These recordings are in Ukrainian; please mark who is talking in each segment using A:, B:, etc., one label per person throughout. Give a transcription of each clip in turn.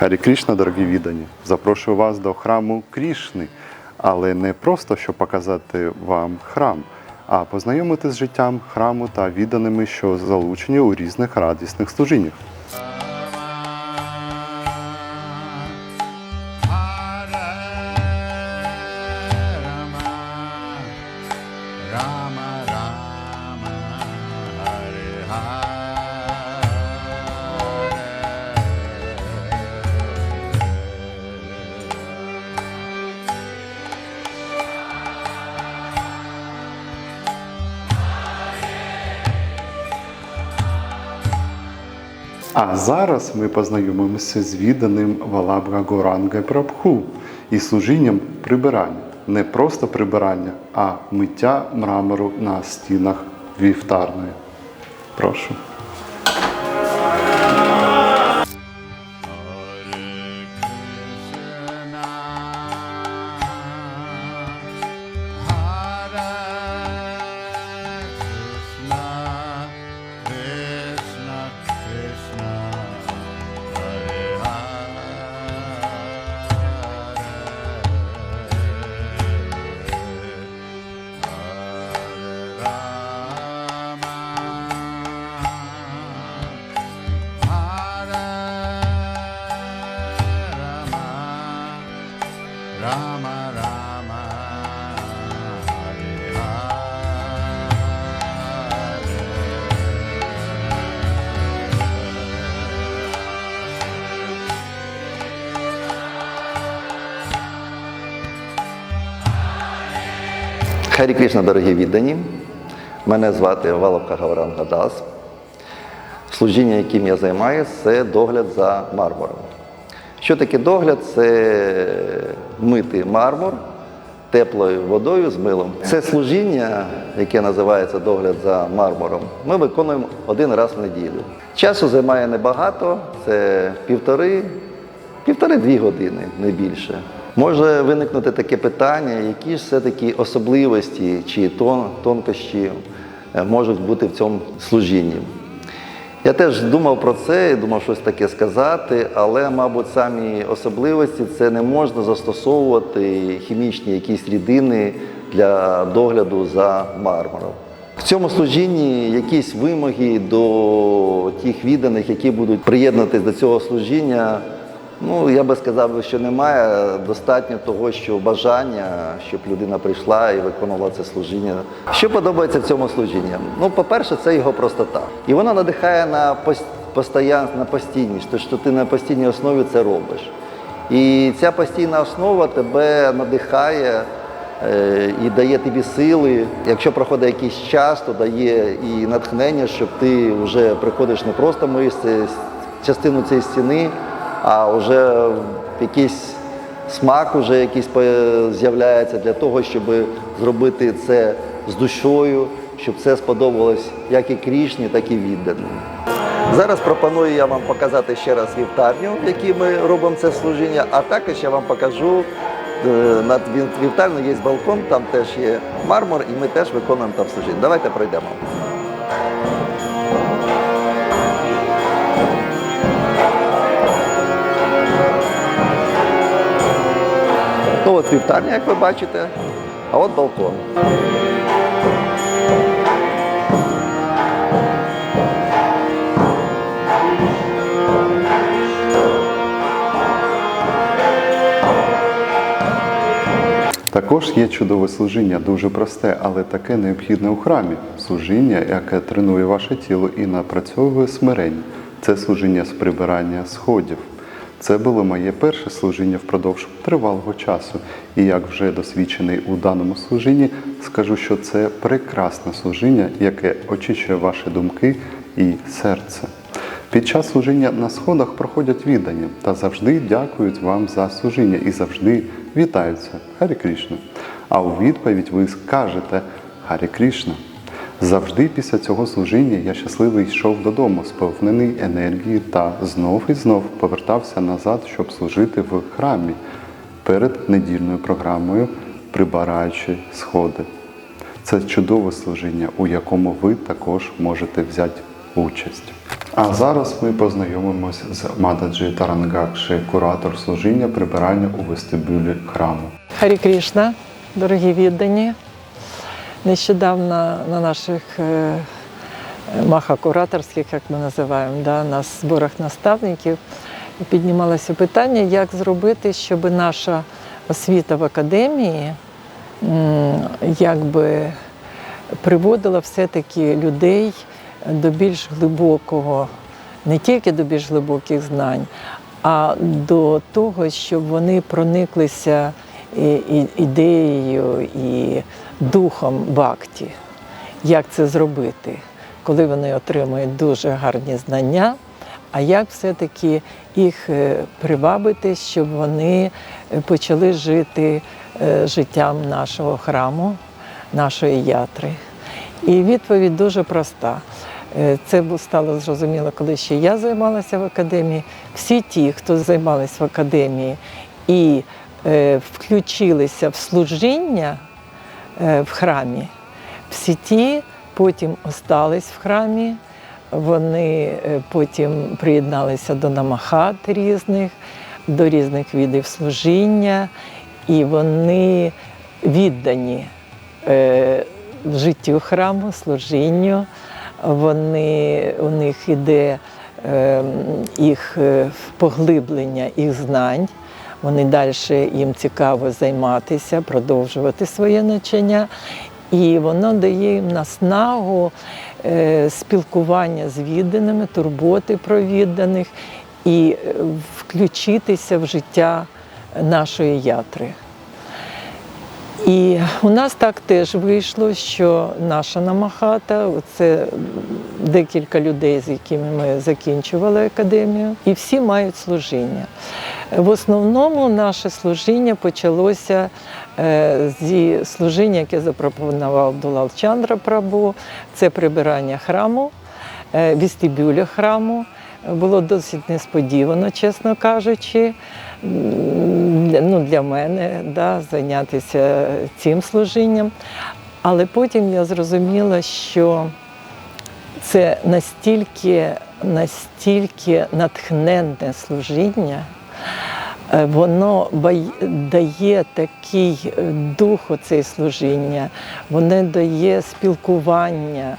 A: Харі Крішна, дорогі віддані, запрошую вас до храму Крішни, але не просто щоб показати вам храм, а познайомити з життям храму та відданими, що залучені у різних радісних служіннях. А зараз ми познайомимося з відданим Валабга Горанга Прабху і служінням прибирання. Не просто прибирання, а миття мрамору на стінах вівтарної. Прошу.
B: Харі Кришна, дорогі віддані. Мене звати Валабка Гавран Гадас. Служіння, яким я займаюся, це догляд за мармуром. Що таке догляд? Це мити мармур теплою водою з милом. Це служіння, яке називається догляд за мармуром, ми виконуємо один раз в неділю. Часу займає небагато, це півтори, півтори-дві години, не більше. Може виникнути таке питання, які ж все-таки особливості чи тон, тонкощі е, можуть бути в цьому служінні. Я теж думав про це і думав щось таке сказати, але, мабуть, самі особливості це не можна застосовувати хімічні якісь рідини для догляду за мармуром. В цьому служінні якісь вимоги до тих відданих, які будуть приєднатися до цього служіння. Ну, я би сказав, що немає достатньо того, що бажання, щоб людина прийшла і виконувала це служіння. Що подобається в цьому служінні? Ну, по-перше, це його простота. І вона надихає на пос- постоян, на постійність, що ти на постійній основі це робиш. І ця постійна основа тебе надихає е, і дає тобі сили. Якщо проходить якийсь час, то дає і натхнення, щоб ти вже приходиш не просто миєш частину цієї стіни, а вже якийсь смак уже якийсь з'являється для того, щоб зробити це з душою, щоб це сподобалось як і Крішні, так і відданим. Зараз пропоную я вам показати ще раз вівтарню, в якій ми робимо це служіння, а також я вам покажу е, над вів- вівтарнею є балкон, там теж є мармур, і ми теж виконуємо там служіння. Давайте пройдемо. От як ви бачите, а от балкон.
A: Також є чудове служіння, дуже просте, але таке необхідне у храмі. Служіння, яке тренує ваше тіло і напрацьовує смирення. Це служіння з прибирання сходів. Це було моє перше служіння впродовж тривалого часу. І як вже досвідчений у даному служінні, скажу, що це прекрасне служіння, яке очищує ваші думки і серце. Під час служіння на сходах проходять віддані та завжди дякують вам за служіння і завжди вітаються Харі Крішна. А у відповідь ви скажете Харі Крішна. Завжди після цього служіння я щасливий йшов додому, сповнений енергії та знов і знов повертався назад, щоб служити в храмі перед недільною програмою, прибираючи сходи. Це чудове служіння, у якому ви також можете взяти участь. А зараз ми познайомимось з Мададжі Тарангакши, куратор служіння прибирання у вестибюлі храму.
C: Харі Крішна, дорогі віддані. Нещодавно на наших е, маха-кураторських, як ми називаємо, да, на зборах наставників піднімалося питання, як зробити, щоб наша освіта в академії якби приводила все-таки людей до більш глибокого, не тільки до більш глибоких знань, а до того, щоб вони прониклися і- ідеєю і духом бакті. Як це зробити, коли вони отримують дуже гарні знання, а як все-таки їх е, привабити, щоб вони е, почали жити е, життям нашого храму, нашої ятри. І відповідь дуже проста. Це стало зрозуміло, коли ще я займалася в академії. Всі ті, хто займалися в академії і включилися в служіння е, в храмі, всі ті потім остались в храмі, вони е, потім приєдналися до намахат різних, до різних видів служіння, і вони віддані е, життю храму, служінню. Вони, у них іде е, їх е, поглиблення їх знань. Вони далі їм цікаво займатися, продовжувати своє навчання. І воно дає їм наснагу е, спілкування з відданими, турботи про відданих і е, включитися в життя нашої ятри. І у нас так теж вийшло, що наша намахата це декілька людей, з якими ми закінчували академію, і всі мають служіння. В основному наше служіння почалося е, зі служіння, яке запропонував Дулал Чандра Прабу, це прибирання храму, е, вестибюля храму. Було досить несподівано, чесно кажучи. Ну, для мене да, зайнятися цим служінням. Але потім я зрозуміла, що це настільки, настільки натхненне служіння, е, воно дає такий е, дух оцей служіння, воно дає спілкування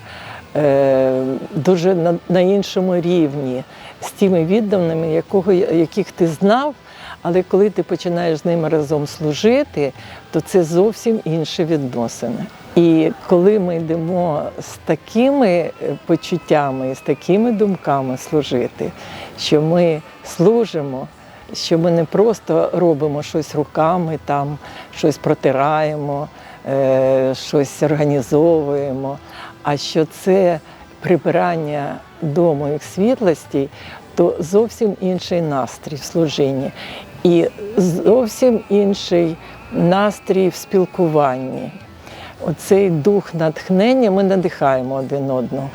C: дуже на, на іншому рівні з тими відданими, якого, яких ти знав. Але коли ти починаєш з ними разом служити, то це зовсім інші відносини. І коли ми йдемо з такими е, почуттями, з такими думками служити, що ми служимо, що ми не просто робимо щось руками, там щось протираємо, е, щось організовуємо, а що це прибирання дому їх світлості, то зовсім інший настрій в служінні і зовсім інший настрій в спілкуванні. Оцей дух натхнення ми надихаємо один одного.